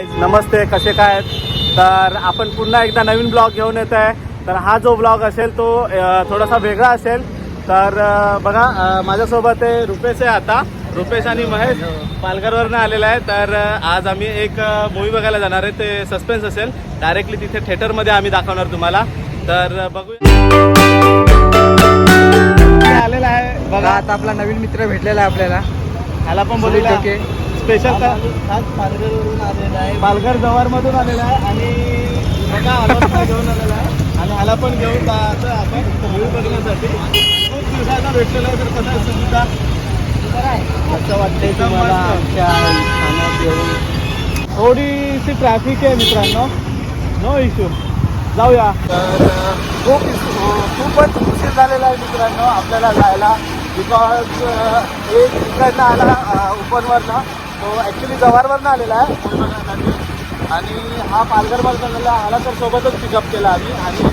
नमस्ते कसे काय तर आपण पुन्हा एकदा नवीन ब्लॉग घेऊन येत आहे. तर हा जो ब्लॉग असेल तो थोडासा वेगळा असेल. तर बघा माझ्यासोबत आहे रुपेश आहे आता. रुपेश आणि महेश पालघरवरनं आलेला आहे तर आज आम्ही एक मूवी बघायला जाणार आहे. ते सस्पेन्स असेल. डायरेक्टली तिथे थिएटरमध्ये आम्ही दाखवणार तुम्हाला. तर बघूया. आलेला आहे. बघा आता आपला नवीन मित्र भेटलेला आहे आपल्याला. ह्याला पण बोलूया डोके. स्पेशल का? आज पालघरवरून आलेला आहे. पालघर जव्हारमधून आलेला आहे आणि घेऊन आलेला आहे. आणि ह्याला पण घेऊन जायचं आपण मूवी बघण्यासाठी. खूप दिवसांना भेटलेला आहे तर कसं सुद्धा कसं वाटतंय तुम्हाला आमच्या ठाण्यात येऊन. थोडीशी ट्रॅफिक आहे मित्रांनो. नो इश्यू जाऊया. तर खूप खूपच उशीर झालेला आहे मित्रांनो आपल्याला जायला. बिकॉज एक इकडनं आला उपनवरनं तो ॲक्च्युली जव्हारवरनं आलेला आहे. आणि हा पालघरमधनं आलेला आला तर सोबतच पिकअप केला आम्ही. आणि.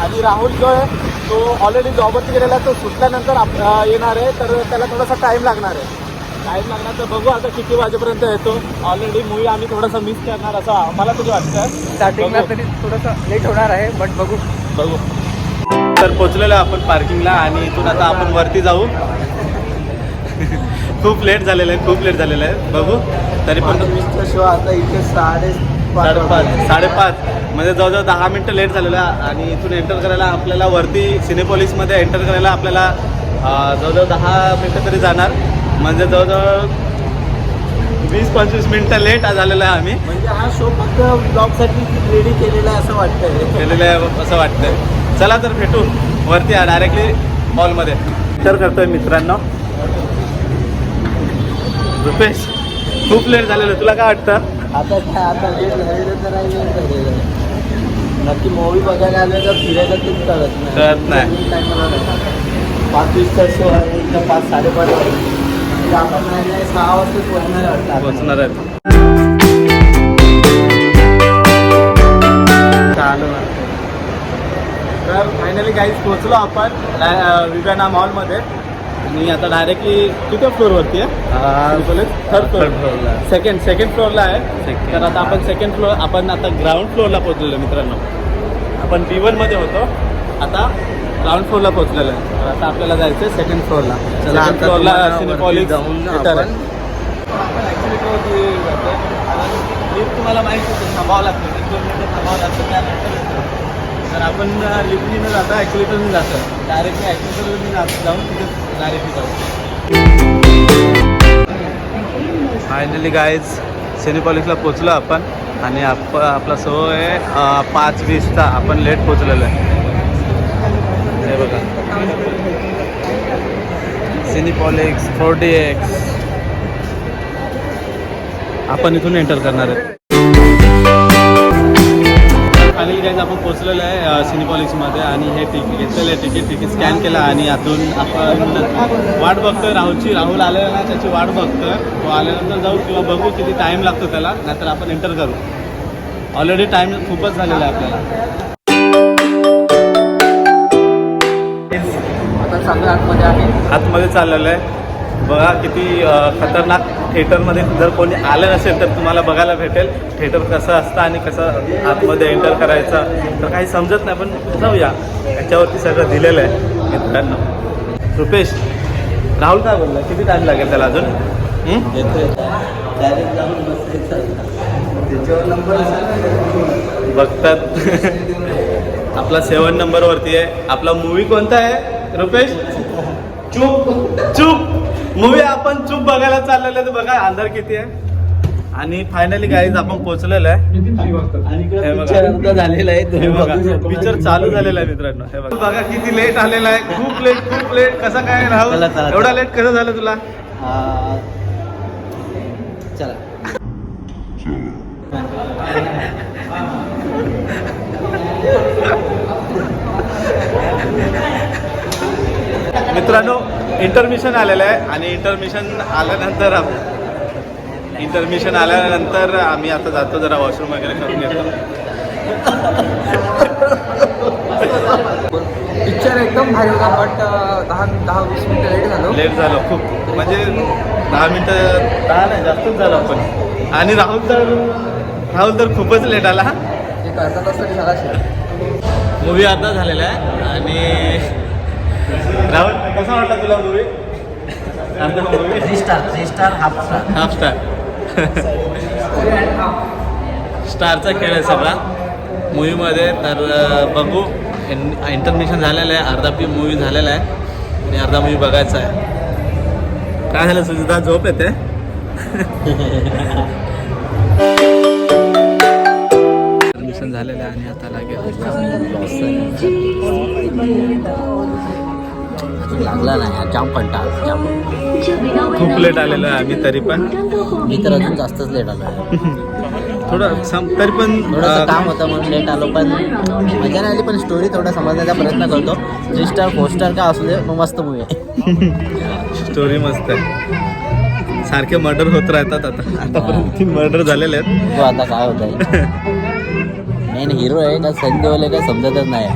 आणि राहुल जो आहे तो ऑलरेडी जॉबवरती गेलेला आहे. तो सुटल्यानंतर आप येणार आहे. तर त्याला थोडासा टाईम लागणार आहे. टाईम लागणार तर बघू आता किती वाजेपर्यंत येतो. ऑलरेडी मूवी आम्ही थोडासा मिस करणार असं आम्हाला तरी वाटतं. स्टार्टिंगला. तरी थोडंसं लेट होणार आहे बट बघू. बघू. तर पोचलेलो आपण पार्किंगला आणि इथून आता आपण वरती जाऊ. खूप लेट झालेलं आहे खूप लेट झालेलं आहे. बघू. तरी पण शो आता इथे साडे साडेपाच साडेपाच. म्हणजे जवळजवळ दहा मिनटं लेट झालेलं आहे आणि इथून एंटर करायला आपल्याला वरती सिनेपॉलिसमध्ये एंटर करायला आपल्याला जवळजवळ दहा मिनटं तरी जाणार. म्हणजे जवळजवळ वीस पंचवीस मिनटं लेट झालेलं आहे आम्ही. म्हणजे हा शो फक्त ब्लॉगसाठी रेडी केलेला आहे असं वाटतंय? केलेलं आहे असं वाटतंय. चला तर भेटू वरती डायरेक्टली मॉलमध्ये तर करतोय मित्रांनो. रुपेश खूप लेट झालेलं तुला काय वाटतं? आता काय आता लेट झालेलं तर लेट झालेलं नक्की मूवी बघायला आलं तर फिरायला तेच कळत नाही. कळत नाही. टायमाला नाही. पाच वीसचा शो आहे पाच साडेपाच वाजता. म्हणजे आपण नाही सहा वाजता पोहोचणार आहे वाटतं. पोहोचणार आहेत. तर फायनली काहीच पोहोचलो आपण विवेना मॉलमध्ये आणि आता डायरेक्टली किती फ्लोअरवरती आहे? थर्ड फ्लोअर सेकंड सेकंड फ्लोअरला आहे. तर आता आपण सेकंड फ्लोअर आपण आता ग्राउंड फ्लोअरला पोहोचलेलो मित्रांनो. आपण बी मध्ये होतो. आता ग्राउंड फ्लोअरला पोहोचलेलो आहे. तर आता आपल्याला जायचं आहे सेकंड फ्लोअरला चला आता फ्लोअरला वरती जाऊन थिएटर आहे. तुम्हाला माहिती होतं थांबावं लागतं. थांबावं लागतं त्यानंतर. तर आपण लिफ्टनी न जाता. ॲक्च्युलीटरनी जातो डायरेक्टली ॲक्च्युलीटरनी जाऊन तिथे डायरेक्टली जाऊ. फायनली गाईज सिनेपॉलिसला पोचलो आपण. आणि आप आपला सो आहे पाच वीसचा. आपण लेट पोचलेलो आहे. हे बघा. सिनेपॉलिक्स फोर्टी एक्स आपण इथून एंटर करणार आहे. आपण पोचलेलो आहे सिनेपॉलिक्समध्ये आणि हे तिकीट घेतलेलं आहे तिकीट तिकीट स्कॅन केलं आणि यातून आपण वाट बघतोय. राहुलची राहुल आलेला नाही त्याची वाट बघतोय. तो आल्यानंतर जाऊ किंवा बघू किती टाईम लागतो त्याला नाहीतर आपण एंटर करू. ऑलरेडी टाईम खूपच झालेला आहे आपल्याला. आता चांगलं आतमध्ये आहे. आतमध्ये चाललेलं आहे. बघा किती खतरनाक थिएटरमध्ये जर कोणी आलं नसेल तर तुम्हाला बघायला भेटेल. थिएटर कसं असतं आणि कसं आतमध्ये एंटर करायचं तर काही समजत नाही पण जाऊया. याच्यावरती सगळं दिलेलं आहे. मित्रांनो रुपेश राहुल काय बोलला किती टाईम लागेल त्याला अजून? त्याच्यावर नंबर बघतात. आपला सेवन नंबरवरती आहे. आपला मूवी कोणता आहे रुपेश? चूप. चूप. मूवी आपण चूप बघायला चाललेलो आहे. तर बघा अंधार किती आहे? आणि फायनली गाईज आपण पोहोचलेलो आहे. हे बघा. झालेला आहे. हे बघा. पिक्चर चालू झालेला आहे मित्रांनो. हे बघा. बघा किती लेट आलेला आहे. खूप लेट खूप लेट कसा काय राहुल? एवढा. लेट कसं झालं तुला? चला. मित्रांनो इंटरमिशन आलेलं आहे आणि इंटरमिशन आल्यानंतर इंटरमिशन आल्यानंतर आम्ही आता जातो जरा वॉशरूम वगैरे करून येतो पिक्चर एकदम भारी होता बट दहा दहा वीस मिनिटं लेट झालो. लेट झालं खूप. म्हणजे दहा मिनटं दहा नाही जास्तच झालं आपण. आणि राहुल तर राहुल तर खूपच लेट आला. एक अर्धा तास तरी झाला मूवी अर्धा झालेला आहे आणि राहुल? कसा वाटला तुला मूवी अर्धा movie three star three star half star half star स्टारचा खेळ आहे सगळा. मूवीमध्ये तर बघू. इंटरमिशन झालेलं आहे. अर्धा पी मूवी झालेला आहे. आणि अर्धा मूवी बघायचा आहे. काय झालं सुजिता? झोप येते? इंटरमिशन झालेलं आहे आणि आता लागेल. लागला नाही जाम कंटाळ जाम. खूप लेट आलेलो आहे आम्ही तरी पण. मी तर अजून जास्तच लेट आलो थोडं सम तरी पण थोडंसं अं, काम होतं म्हणून लेट आलो पण मजा नाही आली पण स्टोरी थोडा समजण्याचा प्रयत्न करतो. थ्री स्टार फोर स्टार का असू दे मग मस्त मूवी आहे. स्टोरी मस्त आहे. सारखे मर्डर होत राहतात आता. आतापर्यंत मर्डर झालेले आहेत. तो आता काय होत आहे मेन हिरो आहे का सन देओल आहे का समजतच नाही.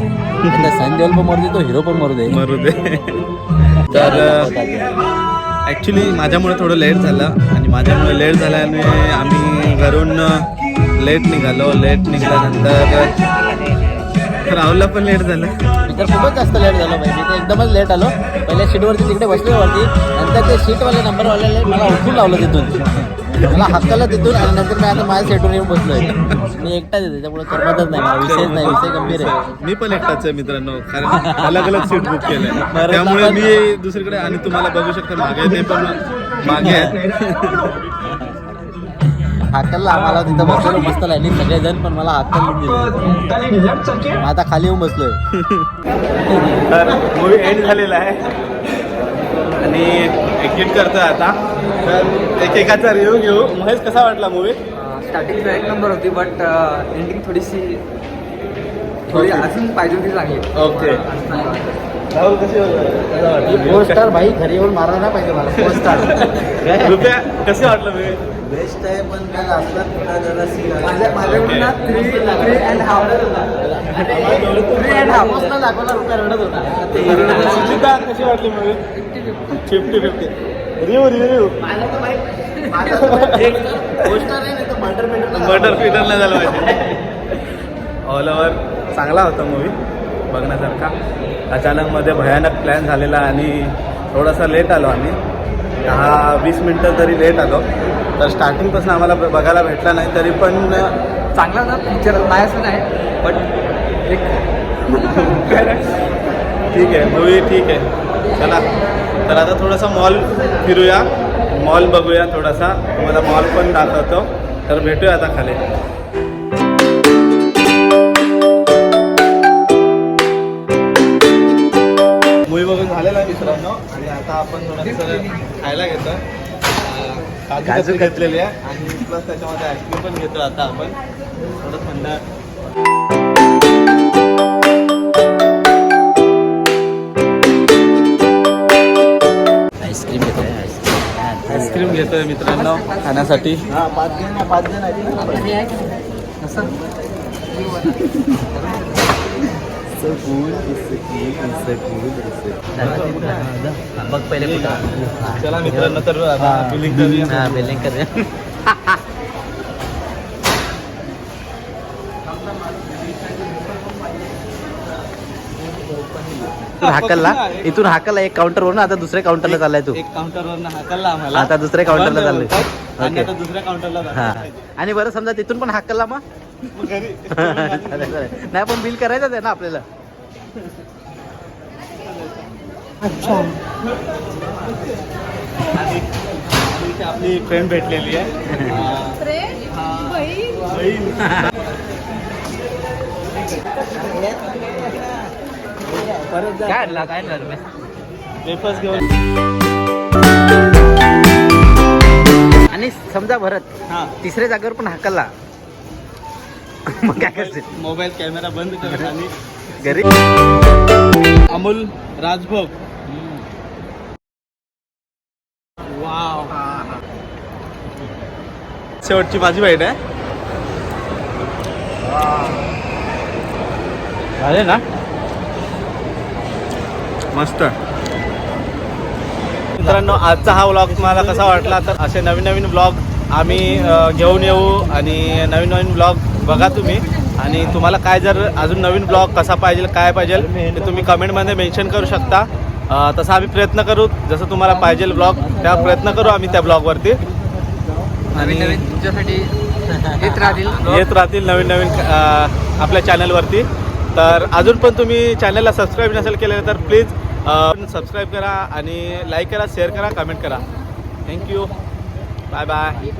आता सन देओल पण मरू दे तो हिरो पण मरू दे. मरू दे. तर ॲक्च्युली माझ्यामुळे थोडं लेट झालं आणि माझ्यामुळे लेट झाल्याने आम्ही घरून लेट निघालो. लेट निघाल्यानंतर राहुलला पण लेट झालं. मी तर खूपच जास्त लेट झालो पाहिजे मी तर एकदमच लेट आलो. पहिल्या सीटवरती तिकडे बसले वरती नंतर ते सीटवाले नंबरवाल्याने मला उठून लावलं तिथून. मला हक्काला तिथून आणि नंतर मी आता माझ्या सीटवर येऊन बसलोय. मी एकटाच आहे त्याच्यामुळे करमतच नाही मला विषयच नाही विषय गंभीर आहे. मी पण एकटाच आहे मित्रांनो कारण अलग अलग सीट बुक केलंय त्यामुळे मी दुसरीकडे आणि तुम्हाला बघू शकता मागे ते पण मागे आहे. हाकलला आम्हाला तिथं बसलेलो मस्त लाईनी सगळेजण पण मला हाकल दिले. आता खाली येऊन बसलोय. तर मूवी एंड झालेला आहे. आणि एक्झिट करतोय आता. तर एकेकाचा रिव्ह्यू घेऊ. महेश कसा वाटला मूवी स्टार्टिंग तर एक नंबर होती बट एंडिंग थोडीशी थोडी अजून पाहिजे होती चांगली ओके राहुल कशी फोर स्टार भाई घरी येऊन मारला नाही पाहिजे मला. फोर स्टार रुपया कसे वाटलं मूवी बेस्ट आहे पण काय असलं माझ्याकडून ना three three and half three and half दाखवला रुपया रडत होता. कशी वाटली movie fifty fifty. Review review murder fitter नाही. झालं पाहिजे. ऑल ओव्हर चांगला होता मूवी बघण्यासारखा. अचानकमध्ये भयानक प्लॅन झालेला आणि थोडासा लेट आलो आम्ही. दहा वीस मिनटं तरी लेट आलो. तर स्टार्टिंगपासून आम्हाला ब- बघायला भेटला नाही तरी पण चांगला ना पिक्चर नाही असं नाही बट एक ठीक आहे मूवी ठीक आहे. चला. तर आता थोडासा मॉल फिरूया. मॉल बघूया थोडासा. तुम्हाला मॉल पण दाखवतो. तर भेटूया आता खाली. मूवी बघून झालेला आहे मित्रांनो. आणि आता आपण थोडंसं खायला घेतो. काजू घेतलेली आहे. आणि प्लस त्याच्यामध्ये आईस्क्रीम पण घेतो आता आपण. थोडं थंड आईस्क्रीम घेतोय मित्रांनो खाण्यासाठी. हा बघ पहिले चला मित्रांनो तर बिलिंग करूया. बिलिंग करूया. इथून हाकलला. इथून हाकलला. एक काउंटरवरून आता दुसऱ्या काउंटरला चाललाय तू. एक काउंटरवर हाकलला आम्हाला. आता दुसऱ्या काउंटरला चाललोय. ओके. आता दुसऱ्या काउंटरला हा. आणि बरं समजा तिथून पण हाकलला मग. नाही पण बिल करायचंच आहे ना आपल्याला. आणि इथे आपली फ्रेंड भेटलेली आहे. बहीण. काय आणला काय आणला तुम्ही वेफर्स घेऊन. आणि समजा भरत हा. तिसऱ्या जागेवर पण हाकलला. मग काय करशील? मोबाईल कॅमेरा बंद कर आणि घरी. अमोल राजभोग. वाव शेवटची माझी बाईट आहे. झाले ना? मस्त. मित्रांनो आजचा हा व्लॉग तुम्हाला कसा वाटला तर असे नवीन नवीन व्लॉग आम्ही घेऊन येऊ आणि नवीन नवीन ब्लॉग बघा तुम्ही. आणि तुम्हाला काय जर अजून नवीन ब्लॉग कसा पाहिजे काय पाहिजे ते तुम्ही कमेंटमध्ये मेन्शन करू शकता. तसा आम्ही प्रयत्न करू जसं तुम्हाला पाहिजे ब्लॉग त्या प्रयत्न करू आम्ही त्या ब्लॉगवरती नवीन नवीन तुमच्यासाठी येत राहतील. येत राहतील नवीन नवीन आपल्या चॅनलवरती तर अजून पण तुम्ही चॅनलला सबस्क्राईब नसेल केलेलं तर प्लीज सबस्क्राईब करा आणि लाईक करा शेअर करा कमेंट करा. Thank you bye bye